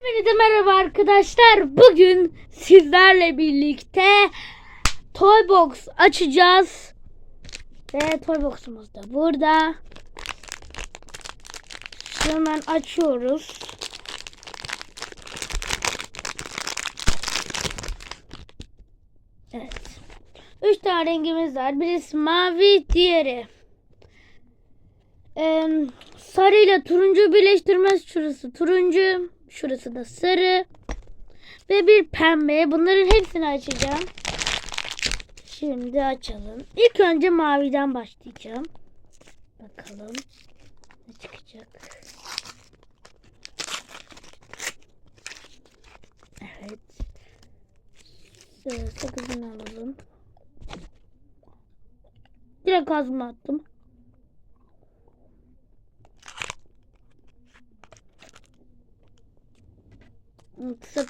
Hepinize merhaba arkadaşlar. Bugün sizlerle birlikte Toybox açacağız. Ve Toybox'umuz da burada. Hemen açıyoruz. Evet. Üç tane rengimiz var. Birisi mavi, diğeri Eee sarı ile turuncu birleştirmez şurası turuncu, şurası da sarı ve bir pembe. Bunların hepsini açacağım. Şimdi açalım. İlk önce maviden başlayacağım. Bakalım ne çıkacak. Evet. Sakızını alalım. Direkt ağzıma attım.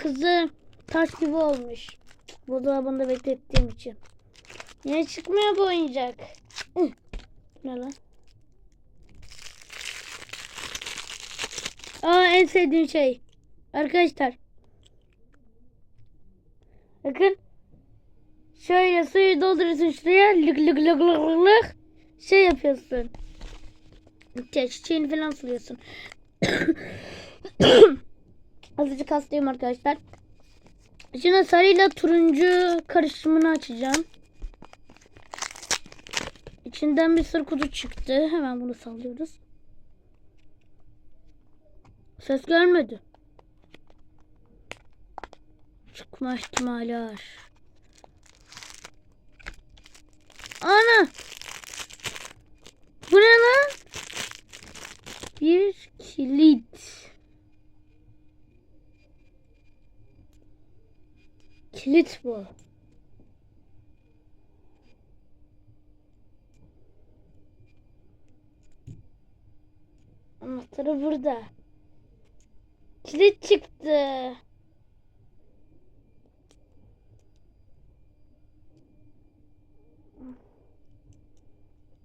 Sakızı taş gibi olmuş. Buzdolabında beklettiğim için. Niye çıkmıyor bu oyuncak? Ne lan? Aa en sevdiğim şey. Arkadaşlar. Bakın. Şöyle suyu dolduruyorsun şuraya. Lık lık lık lık lık. Şey yapıyorsun. Ya Çiçeğini falan suluyorsun. Azıcık hastayım arkadaşlar. Şimdi sarıyla turuncu karışımını açacağım. İçinden bir sır kutu çıktı. Hemen bunu sallıyoruz. Ses gelmedi. Çıkma ihtimali var. Ana! Bu ne lan? Bir kilit. Kilit bu. Anahtarı burada. Kilit çıktı.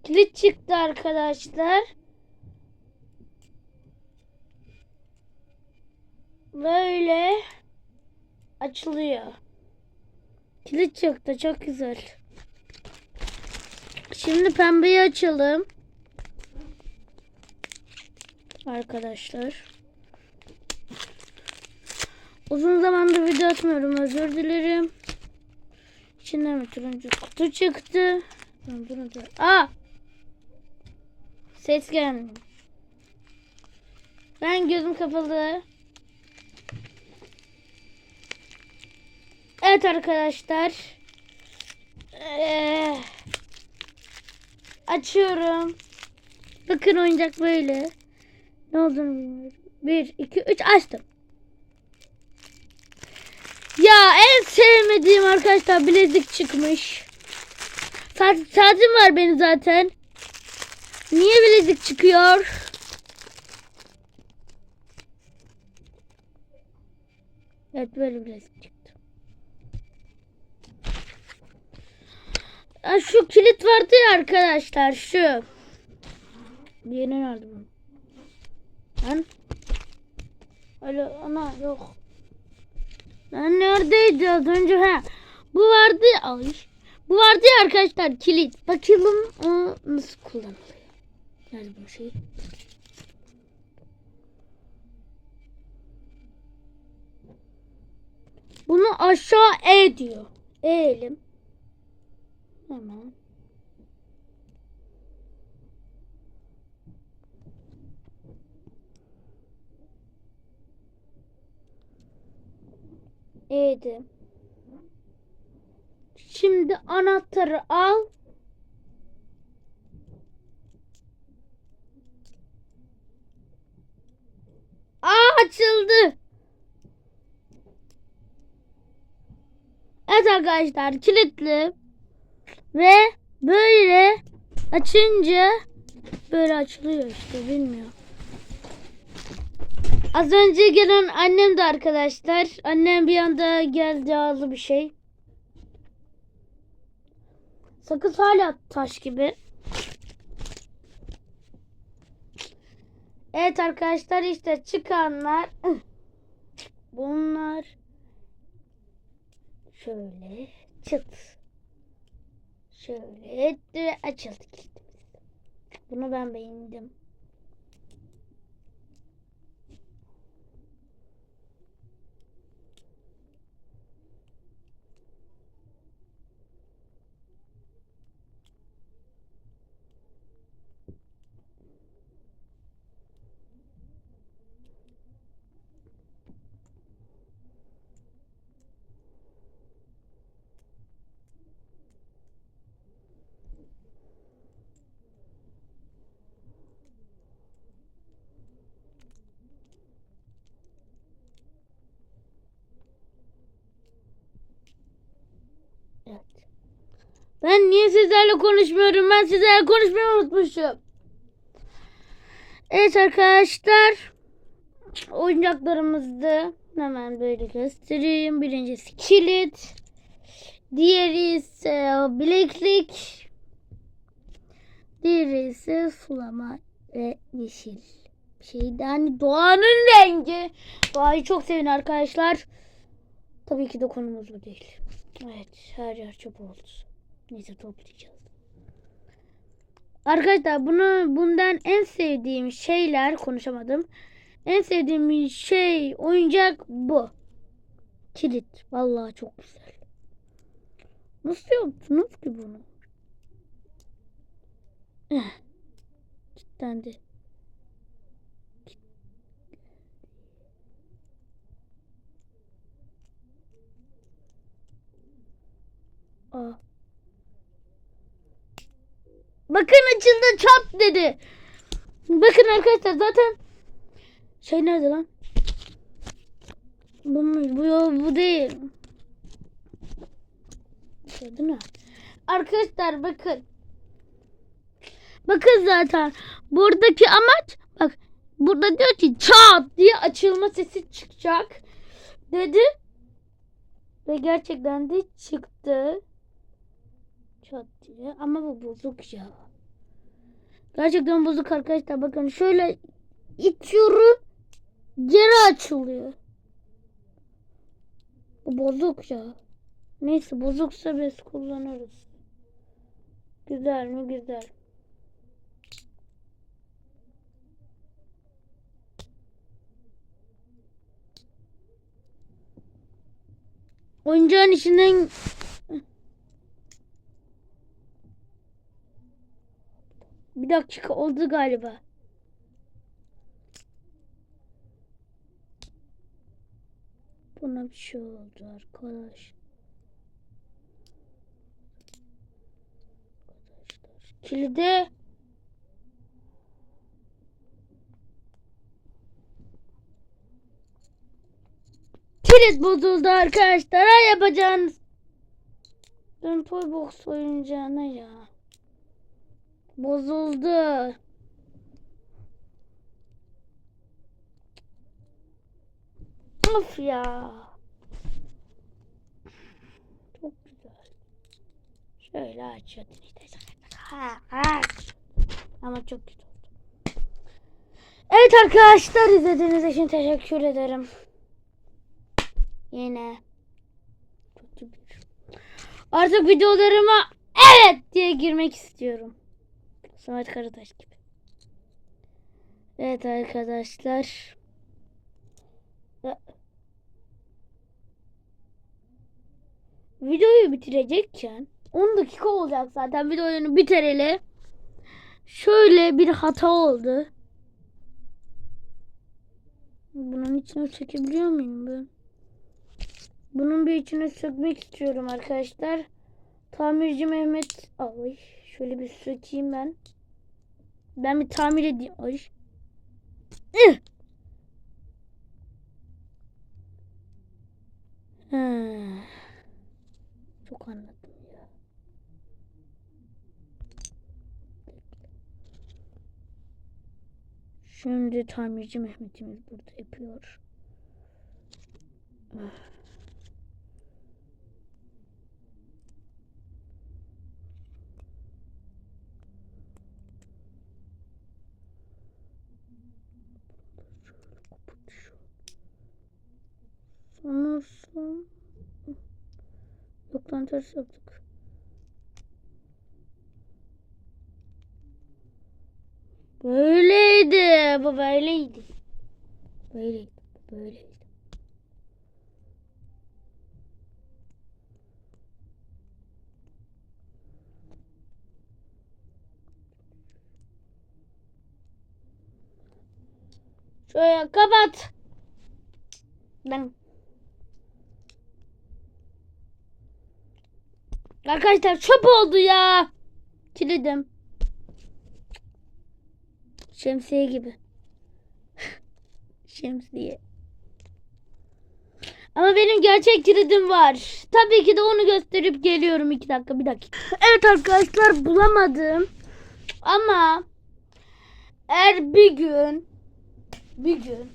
Kilit çıktı arkadaşlar. Böyle açılıyor. Kilit çıktı çok güzel. Şimdi pembeyi açalım. Arkadaşlar. Uzun zamandır video atmıyorum özür dilerim. İçinden bir turuncu kutu çıktı. Bunu da... Aa! Ses gelmiyor. Ben gözüm kapalı. Evet arkadaşlar. Ee, açıyorum. Bakın oyuncak böyle. Ne olduğunu bilmiyorum. 1, 2, 3 açtım. Ya en sevmediğim arkadaşlar bilezik çıkmış. Saat, var benim zaten. Niye bilezik çıkıyor? Evet böyle bilezik çıktı. Ya şu kilit vardı ya arkadaşlar şu. Diğeri nerede bu? Lan. Alo ana yok. Lan neredeydi az önce ha? Bu vardı. Ay. Bu vardı ya arkadaşlar kilit. Bakalım o nasıl kullanılıyor. Nerede bu şey? Bunu aşağı E diyor. Eğelim. Hemen. Eğdim. Şimdi anahtarı al. Aa açıldı. Evet arkadaşlar kilitli ve böyle açınca böyle açılıyor işte bilmiyorum. Az önce gelen annem de arkadaşlar. Annem bir anda geldi aldı bir şey. Sakız hala taş gibi. Evet arkadaşlar işte çıkanlar bunlar şöyle çıt şöyle açıldı kilitimiz. Bunu ben beğendim. Ben niye sizlerle konuşmuyorum? Ben sizlerle konuşmayı unutmuşum. Evet arkadaşlar. Oyuncaklarımızda hemen böyle göstereyim. Birincisi kilit. Diğeri ise bileklik. Diğeri ise sulama ve yeşil. Şeyden hani doğanın rengi. Doğayı çok sevin arkadaşlar. Tabii ki de konumuz bu değil. Evet her yer çöp oldu. Neyse toplayacağız. Arkadaşlar bunu bundan en sevdiğim şeyler konuşamadım. En sevdiğim şey oyuncak bu. Kilit. Vallahi çok güzel. Nasıl yaptınız ki bunu? Eh, Cidden de. Aa. Bakın açıldı çap dedi. Bakın arkadaşlar zaten şey nerede lan? Bu? Bu, bu değil. Şey değil mi? Arkadaşlar bakın. Bakın zaten buradaki amaç bak burada diyor ki çat diye açılma sesi çıkacak dedi. Ve gerçekten de çıktı. Çat diye. Ama bu bozuk ya. Gerçekten bozuk arkadaşlar. Bakın şöyle itiyorum. Geri açılıyor. Bu bozuk ya. Neyse bozuksa biz kullanırız. Güzel mi? Güzel. Oyuncağın içinden bir dakika oldu galiba. Buna bir şey oldu arkadaş. Arkadaşlar kilide kilit bozuldu arkadaşlar. Ha yapacağınız ben toy box oyuncağına ya. Bozuldu. Of ya. Çok güzel. Şöyle. Ha, ha. Ama çok güzel. Evet arkadaşlar izlediğiniz için teşekkür ederim. Yine. Artık videolarıma evet diye girmek istiyorum. Samet Karataş gibi. Evet arkadaşlar. Videoyu bitirecekken 10 dakika olacak zaten videonun bitireli. Şöyle bir hata oldu. Bunun içine çekebiliyor muyum ben? Bunun bir içine sökmek istiyorum arkadaşlar. Tamirci Mehmet. Ay şöyle bir sökeyim ben. Ben bir tamir edeyim. Ay. Çok anladım ya. Şimdi tamirci Mehmet'imiz burada yapıyor. Sanırsam Kaptan ters yaptık. Böyleydi. Bu böyleydi. Böyleydi. Böyleydi. Şöyle kapat. Ben. Arkadaşlar çöp oldu ya. Kilidim. Şemsiye gibi. Şemsiye. Ama benim gerçek kilidim var. Tabii ki de onu gösterip geliyorum. iki dakika bir dakika. Evet arkadaşlar bulamadım. Ama eğer bir gün bir gün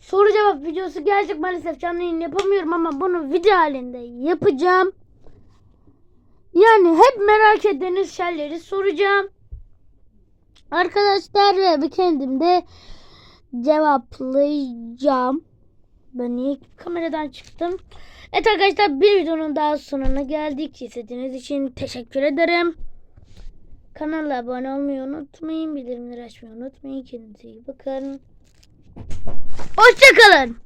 soru cevap videosu gelecek maalesef canlı yayın yapamıyorum ama bunu video halinde yapacağım. Yani hep merak ettiğiniz şeyleri soracağım. Arkadaşlar ve bir kendim de cevaplayacağım. Ben niye kameradan çıktım? Evet arkadaşlar bir videonun daha sonuna geldik. İzlediğiniz için teşekkür ederim. Kanala abone olmayı unutmayın. Bildirimleri açmayı unutmayın. Kendinize iyi bakın. Hoşçakalın.